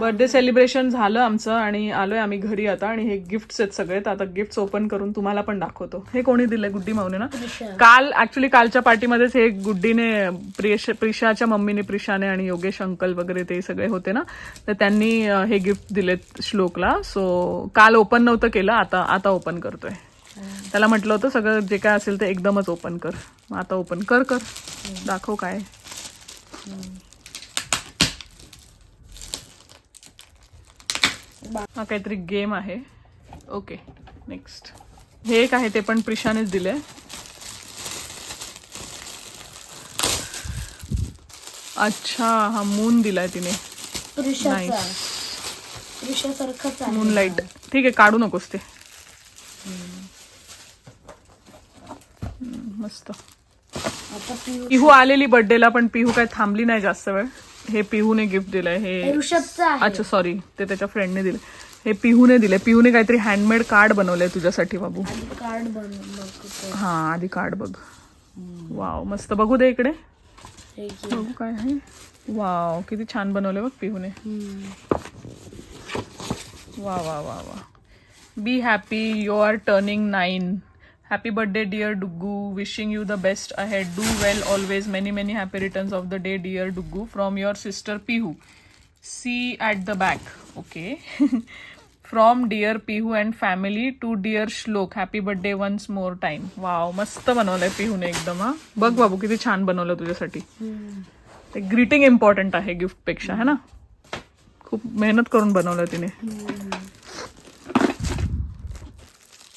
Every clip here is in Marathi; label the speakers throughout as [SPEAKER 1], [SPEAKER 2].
[SPEAKER 1] बर्थडे सेलिब्रेशन झालं आमचं आणि आलोय आम्ही घरी आता आणि हे गिफ्ट्स आहेत सगळे. तर आता गिफ्ट्स ओपन करून तुम्हाला पण दाखवतो. हे कोणी दिलंय? गुड्डी माऊने ना काल ऍक्च्युली कालच्या पार्टीमध्येच हे गुड्डीने प्रियश प्रिशाच्या मम्मीने प्रिशाने आणि योगेश अंकल वगैरे ते सगळे होते ना? तर त्यांनी हे गिफ्ट दिलेत श्लोकला. सो काल ओपन नव्हतं केलं आता आता ओपन करतोय. त्याला म्हटलं होतं सगळं जे काय असेल ते एकदमच ओपन कर. मग आता ओपन कर कर. दाखव काय हा काहीतरी गेम आहे. ओके नेक्स्ट हे एक आहे ते पण प्रिशानेच दिले अच्छा हा मून दिलाय तिने. मून लाइट ठीक आहे काढू नकोस ते. मस्त. पिहू आलेली बर्थडेला पण पिहू काय थांबली नाही जास्त वेळ. हे पिहूने गिफ्ट दिलंय हे.
[SPEAKER 2] ऋषभचा
[SPEAKER 1] अच्छा सॉरी ते त्याच्या फ्रेंडने दिले हे पिहूने दिले पिहूने काहीतरी हँडमेड कार्ड बनवलंय तुझ्यासाठी बाबू.
[SPEAKER 2] कार्ड बघतो
[SPEAKER 1] हा आधी कार्ड बघ. वाव मस्त. बघू दे इकडे. बघू काय आहे. वाव किती छान बनवले बघ पिहूने. वा वा वा वा be happy you are turning nine happy birthday dear Duggu wishing you the best ahead do well always many many happy returns of the day dear Duggu from your sister Pihu see at the back okay from dear Pihu and family to dear Shlok happy birthday once more time wow मस्त बनवलंय पिहूने एकदम हा. बघ बाबू किती छान बनवलं तुझ्यासाठी. ते ग्रीटिंग इम्पॉर्टंट आहे गिफ्ट पेक्षा है ना? खूप मेहनत करून बनवलं तिने.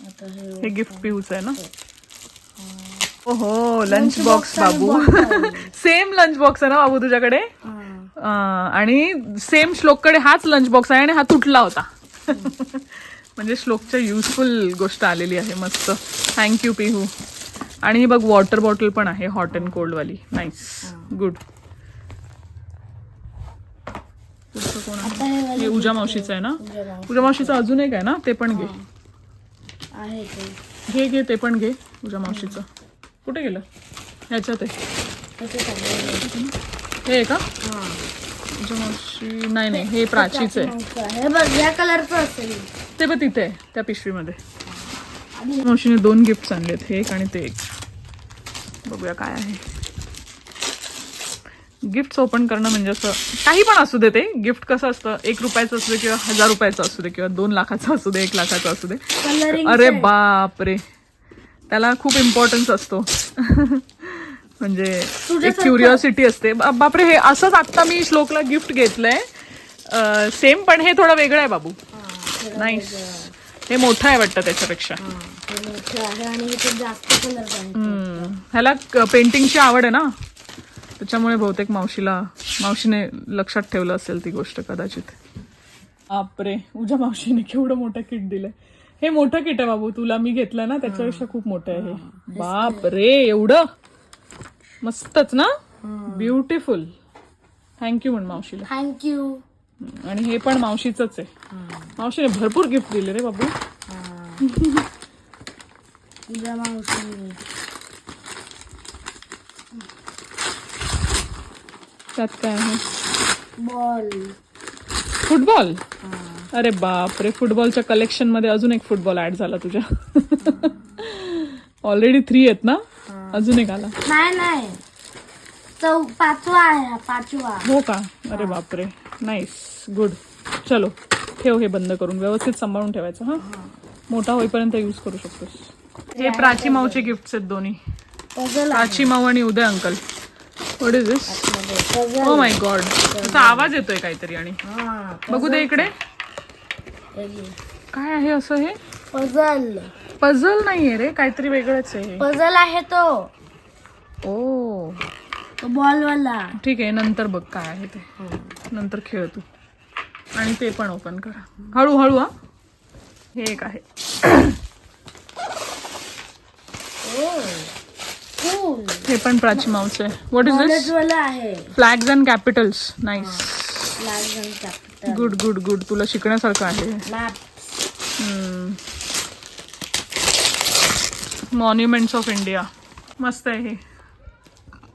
[SPEAKER 2] हे
[SPEAKER 1] हे गिफ्ट पिऊच आहे ना? ओहो लंच बॉक्स बाबू. सेम लंच बॉक्स आहे ना बाबू तुझ्याकडे?
[SPEAKER 2] हा.
[SPEAKER 1] आणि सेम श्लोककडे हाच लंच बॉक्स आहे आणि हा तुटला होता. म्हणजे श्लोकच्या युजफुल गोष्ट आलेली आहे मस्त. थँक्यू पिहू आणि ही बघ वॉटर बॉटल पण आहे हॉट अँड कोल्ड वाली. नाईस गुड
[SPEAKER 2] हे
[SPEAKER 1] हे उजा मावशीचं आहे ना? उजा मावशीचं अजून एक आहे ना? ते पण घे.
[SPEAKER 2] आहे ते.
[SPEAKER 1] घे घे ते पण घे तुझ्या मावशीचं. कुठे गेलं? ह्याच्यात आहे. हे आहे का?
[SPEAKER 2] हा.
[SPEAKER 1] तुझ्या मावशी नाही नाही हे प्राचीच आहे.
[SPEAKER 2] हे बघ या कलरचं असेल.
[SPEAKER 1] ते पण तिथे आहे त्या पिशवीमध्ये. मावशीने दोन गिफ्ट आणलेत हे एक आणि ते एक. बघूया काय आहे. गिफ्ट ओपन करणं म्हणजे असं काही पण असू दे ते. गिफ्ट कसं असतं? एक रुपयाचं असू दे किंवा हजार रुपयाचं असू दे किंवा दोन लाखाचं असू दे एक लाखाचं असू दे. अरे बाप रे त्याला खूप इम्पॉर्टन्स असतो. म्हणजे एक. क्युरिओसिटी असते. बापरे हे असंच आत्ता मी श्लोकला गिफ्ट घेतलंय. सेम पण हे थोडं वेगळं आहे बाबू. नाईस हे मोठं आहे वाटतं त्याच्यापेक्षा.
[SPEAKER 2] हे.
[SPEAKER 1] ह्याला पेंटिंगची आवड आहे ना? त्याच्यामुळे बहुतेक मावशीला मावशीने लक्षात ठेवलं असेल ती गोष्ट कदाचित. बापरे उजा मावशीने केवढं मोठं किट दिलंय. हे मोठं किट आहे बाबू तुला मी घेतलं ना त्याच्यापेक्षा खूप मोठं आहे हे. बाप रे एवढं? मस्तच ना? ब्युटिफुल थँक्यू म्हण मावशीला.
[SPEAKER 2] थँक्यू
[SPEAKER 1] आणि हे पण मावशीच आहे. मावशीने भरपूर गिफ्ट दिले रे बाबू.
[SPEAKER 2] मावशी
[SPEAKER 1] त्यात काय आहे?
[SPEAKER 2] बॉल.
[SPEAKER 1] फुटबॉल? अरे बाप रे फुटबॉलच्या कलेक्शनमध्ये अजून एक फुटबॉल ऍड झाला तुझ्या. ऑलरेडी थ्री आहेत ना? अजून एक आला.
[SPEAKER 2] नाही नाही. चौ पाचवा आहे हा पाचवा.
[SPEAKER 1] हो का? अरे बाप रे नाईस गुड चलो ठेव हे बंद करून. व्यवस्थित सांभाळून ठेवायचं हा? मोठा होईपर्यंत यूज करू शकतोस. हे प्राची माऊचे गिफ्ट आहेत दोन्ही.
[SPEAKER 2] पझल
[SPEAKER 1] प्राची माऊ आणि Uday uncle. What is this oh my God त्याचा आवाज येतोय काहीतरी आणि.
[SPEAKER 2] हा
[SPEAKER 1] बघू दे इकडे. काय आहे असं हे?
[SPEAKER 2] पझल
[SPEAKER 1] पझल नाहीये रे काहीतरी वेगळंच आहे हे.
[SPEAKER 2] पझल आहे तो.
[SPEAKER 1] ओ
[SPEAKER 2] तो बॉल वाला
[SPEAKER 1] ठीक आहे नंतर बघ काय आहे ते. नंतर खेळ तू. आणि ते पण ओपन करा. हळूहळू हा. हे एक आहे.
[SPEAKER 2] कूल
[SPEAKER 1] हे पण प्राची माऊस आहे. व्हॉट इज दिस
[SPEAKER 2] वाला आहे.
[SPEAKER 1] Flags and capitals nice
[SPEAKER 2] flag and capital
[SPEAKER 1] good good good तुला शिकण्यासारखं आहे. मॉन्युमेंट्स ऑफ इंडिया मस्त आहे हे.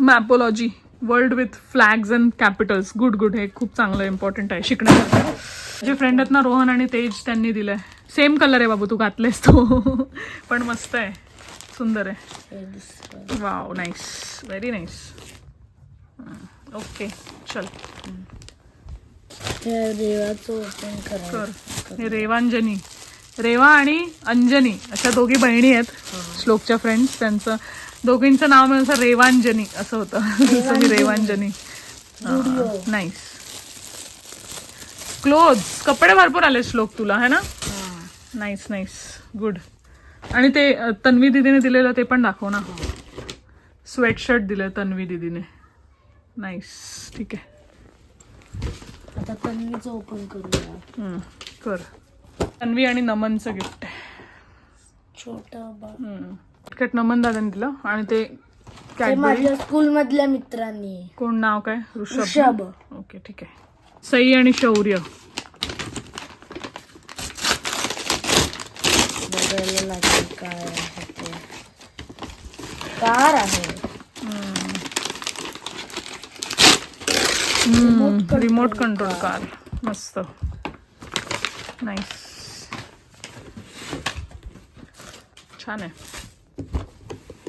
[SPEAKER 1] Mapology world with flags and capitals good good हे खूप चांगलं इम्पॉर्टंट आहे. शिकण्यासारखं. जे फ्रेंड आहेत ना रोहन आणि तेज त्यांनी दिलंय. सेम कलर आहे बाबू तू घातलेस तो. पण मस्त आहे. सुंदर आहे wow nice very nice okay चल
[SPEAKER 2] करा
[SPEAKER 1] हे रेवांजनी रेवा आणि अंजनी अशा दोघी बहिणी आहेत श्लोकच्या फ्रेंड्स त्यांचं. दोघींचं नाव मिळून रेवांजनी असं होतं. रेवांजनी. नाईस क्लोथ कपडे भरपूर आले श्लोक तुला है ना नाईस नाईस गुड आणि ते तन्वी दिदीने दिलेलं ते पण दाखव ना. स्वेटशर्ट दिलं तन्वी दिदीने. नाईस ठीक आहे.
[SPEAKER 2] आता तन्वीचं ओपन करूया.
[SPEAKER 1] कर. तन्वी आणि नमनचं गिफ्ट आहे.
[SPEAKER 2] छोटा
[SPEAKER 1] कट नमन दादाने दिलं आणि ते
[SPEAKER 2] माझ्या स्कूल मधल्या मित्रांनी.
[SPEAKER 1] कोण नाव काय? ऋषभ
[SPEAKER 2] ऋषभ.
[SPEAKER 1] ओके ठीक आहे. सई आणि शौर्य.
[SPEAKER 2] बघायला लागेल. काय आहे ते? कार आहे.
[SPEAKER 1] रिमोट कंट्रोल कार मस्त. नाईस छान आहे.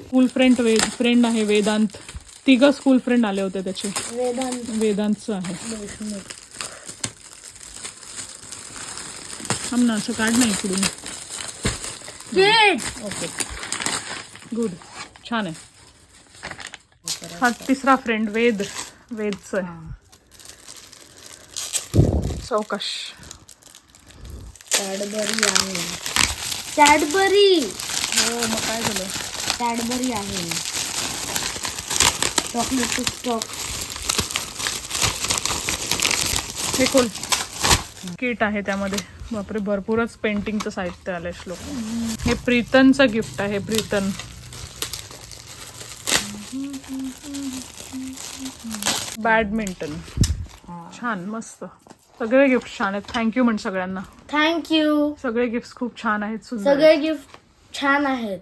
[SPEAKER 1] स्कूल फ्रेंड वेद फ्रेंड आहे वेदांत. तिघ स्कूल फ्रेंड आले होते त्याचे.
[SPEAKER 2] वेदांत.
[SPEAKER 1] वेदांतचं आहे. थांब ना असं काढ नाही इकडून.
[SPEAKER 2] किड
[SPEAKER 1] ओके गुड छान आहे. हा तिसरा फ्रेंड वेद. वेदचं आहे. चौकश.
[SPEAKER 2] कॅडबरी आहे. कॅडबरी
[SPEAKER 1] हो मग काय झालं?
[SPEAKER 2] कॅडबरी आहे. चॉकलेट स्टॉक
[SPEAKER 1] हे खोल. किट आहे त्यामध्ये. बापरे भरपूरच पेंटिंगचं साहित्य आलंय श्लोक. हे प्रीतनचं गिफ्ट आहे प्रीतन. बॅडमिंटन छान मस्त. सगळे गिफ्ट छान आहेत. थँक्यू म्हण सगळ्यांना.
[SPEAKER 2] थँक्यू
[SPEAKER 1] सगळे गिफ्ट खूप छान आहेत.
[SPEAKER 2] सगळे गिफ्ट छान आहेत.